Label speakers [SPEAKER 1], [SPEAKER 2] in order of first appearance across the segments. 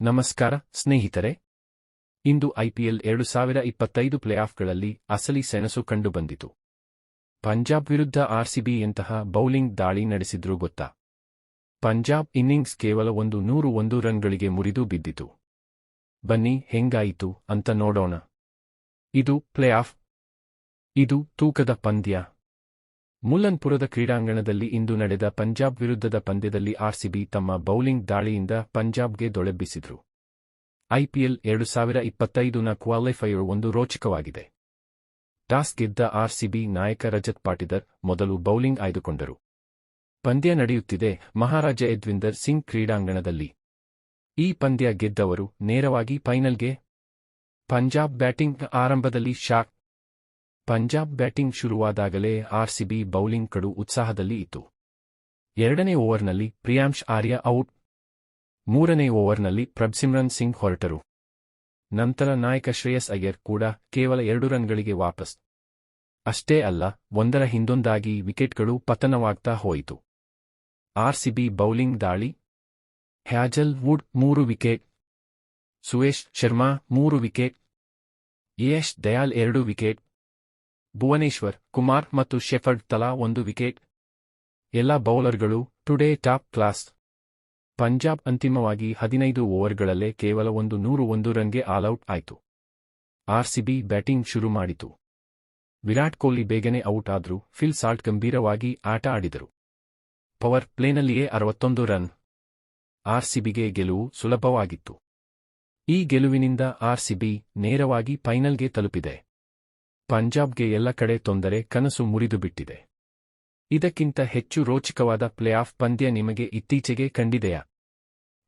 [SPEAKER 1] ನಮಸ್ಕಾರ, ಸ್ನೇಹಿತರೆ. ಇಂದು ಐಪಿಎಲ್ ಎರಡು ಸಾವಿರ ಇಪ್ಪತ್ತೈದು ಪ್ಲೇಆಫ್ಗಳಲ್ಲಿ ಅಸಲಿ ಸೆಣಸು ಕಂಡುಬಂದಿತು. ಪಂಜಾಬ್ ವಿರುದ್ಧ ಆರ್ಸಿಬಿಯಂತಹ ಬೌಲಿಂಗ್ ದಾಳಿ ನಡೆಸಿದ್ರೂ ಗೊತ್ತಾ? ಪಂಜಾಬ್ ಇನ್ನಿಂಗ್ಸ್ ಕೇವಲ ಒಂದು ನೂರು ಒಂದು ರನ್ಗಳಿಗೆ ಮುರಿದು ಬಿದ್ದಿತು. ಬನ್ನಿ, ಹೆಂಗಾಯಿತು ಅಂತ ನೋಡೋಣ. ಇದು ಪ್ಲೇಆಫ್. ಇದು ತೂಕದ ಪಂದ್ಯ. ಮುಲ್ಲನ್ಪುರದ ಕ್ರೀಡಾಂಗಣದಲ್ಲಿ ಇಂದು ನಡೆದ ಪಂಜಾಬ್ ವಿರುದ್ಧದ ಪಂದ್ಯದಲ್ಲಿ ಆರ್ಸಿಬಿ ತಮ್ಮ ಬೌಲಿಂಗ್ ದಾಳಿಯಿಂದ ಪಂಜಾಬ್ಗೆ ದೊಳೆಬ್ಬಿಸಿದ್ರು ಐಪಿಎಲ್ ಎರಡು ಸಾವಿರ ಇಪ್ಪತ್ತೈದುನ ಕ್ವಾಲಿಫೈಯರ್ ಒಂದು ರೋಚಕವಾಗಿದೆ. ಟಾಸ್ ಗೆದ್ದ ಆರ್ಸಿಬಿ ನಾಯಕ ರಜತ್ ಪಾಟಿದರ್ ಮೊದಲು ಬೌಲಿಂಗ್ ಆಯ್ದುಕೊಂಡರು. ಪಂದ್ಯ ನಡೆಯುತ್ತಿದೆ ಮಹಾರಾಜ ಎದ್ವಿಂದರ್ ಸಿಂಗ್ ಕ್ರೀಡಾಂಗಣದಲ್ಲಿ. ಈ ಪಂದ್ಯ ಗೆದ್ದವರು ನೇರವಾಗಿ ಫೈನಲ್ಗೆ ಪಂಜಾಬ್ ಬ್ಯಾಟಿಂಗ್ ಆರಂಭದಲ್ಲಿ ಶಾಕ್ ಪಂಜಾಬ್ ಬ್ಯಾಟಿಂಗ್ ಶುರುವಾದಾಗಲೇ ಆರ್ಸಿಬಿ ಬೌಲಿಂಗ್ ಕಡು ಉತ್ಸಾಹದಲ್ಲಿ ಇತ್ತು. ಎರಡನೇ ಓವರ್ನಲ್ಲಿ ಪ್ರಿಯಾಂಶ್ ಆರ್ಯ ಔಟ್. ಮೂರನೇ ಓವರ್ನಲ್ಲಿ ಪ್ರಭ್ಸಿಮ್ರನ್ ಸಿಂಗ್ ಹೊರಟರು. ನಂತರ ನಾಯಕ ಶ್ರೇಯಸ್ ಅಯ್ಯರ್ ಕೂಡ ಕೇವಲ ಎರಡು ರನ್ಗಳಿಗೆ ವಾಪಸ್. ಅಷ್ಟೇ ಅಲ್ಲ, ಒಂದರ ಹಿಂದೊಂದಾಗಿ ವಿಕೆಟ್ಗಳು ಪತನವಾಗ್ತಾ ಹೋಯಿತು. ಆರ್ಸಿಬಿ ಬೌಲಿಂಗ್ ದಾಳಿ. ಹ್ಯಾಜಲ್ ವುಡ್ ಮೂರು ವಿಕೆಟ್. ಸುಯೇಶ್ ಶರ್ಮಾ ಮೂರು ವಿಕೆಟ್. ಯಶ್ ದಯಾಲ್ ಎರಡು ವಿಕೆಟ್. ಭುವನೇಶ್ವರ್, ಕುಮಾರ್ ಮತ್ತು ಶೆಫರ್ಡ್ ತಲಾ ಒಂದು ವಿಕೆಟ್. ಎಲ್ಲ ಬೌಲರ್ಗಳು ಟುಡೇ ಟಾಪ್ ಕ್ಲಾಸ್. ಪಂಜಾಬ್ ಅಂತಿಮವಾಗಿ ಹದಿನೈದು ಓವರ್ಗಳಲ್ಲೇ ಕೇವಲ ಒಂದು ನೂರು ಒಂದು ರನ್ಗೆ ಆಲ್ಔಟ್ ಆಯಿತು. ಆರ್ಸಿಬಿ ಬ್ಯಾಟಿಂಗ್ ಶುರು ಮಾಡಿತು. ವಿರಾಟ್ ಕೊಹ್ಲಿ ಬೇಗನೆ ಔಟ್ ಆದ್ರೂ ಫಿಲ್ ಸಾಲ್ಟ್ ಗಂಭೀರವಾಗಿ ಆಟ ಆಡಿದರು. ಪವರ್ ಪ್ಲೇನಲ್ಲಿಯೇ ಅರವತ್ತೊಂದು ರನ್. ಆರ್ಸಿಬಿಗೆ ಗೆಲುವು ಸುಲಭವಾಗಿತ್ತು. ಈ ಗೆಲುವಿನಿಂದ ಆರ್ಸಿಬಿ ನೇರವಾಗಿ ಫೈನಲ್ಗೆ ತಲುಪಿದೆ. ಪಂಜಾಬ್ಗೆ ಎಲ್ಲ ಕಡೆ ತೊಂದರೆ ಕನಸು ಮುರಿದುಬಿಟ್ಟಿದೆ. ಇದಕ್ಕಿಂತ ಹೆಚ್ಚು ರೋಚಕವಾದ ಪ್ಲೇಆಫ್ ಪಂದ್ಯ ನಿಮಗೆ ಇತ್ತೀಚೆಗೆ ಕಂಡಿದೆಯಾ?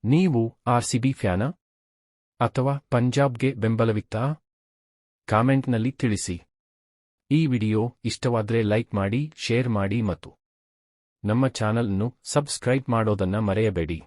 [SPEAKER 1] ನೀವು ಆರ್ಸಿಬಿ ಫ್ಯಾನ? ಅಥವಾ ಪಂಜಾಬ್ಗೆ ಬೆಂಬಲವಿತ್ತಾ? ಕಾಮೆಂಟ್ನಲ್ಲಿ ತಿಳಿಸಿ. ಈ ವಿಡಿಯೋ ಇಷ್ಟವಾದರೆ ಲೈಕ್ ಮಾಡಿ, ಶೇರ್ ಮಾಡಿ ಮತ್ತು ನಮ್ಮ ಚಾನಲ್ನ್ನು ಸಬ್ಸ್ಕ್ರೈಬ್ ಮಾಡೋದನ್ನ ಮರೆಯಬೇಡಿ.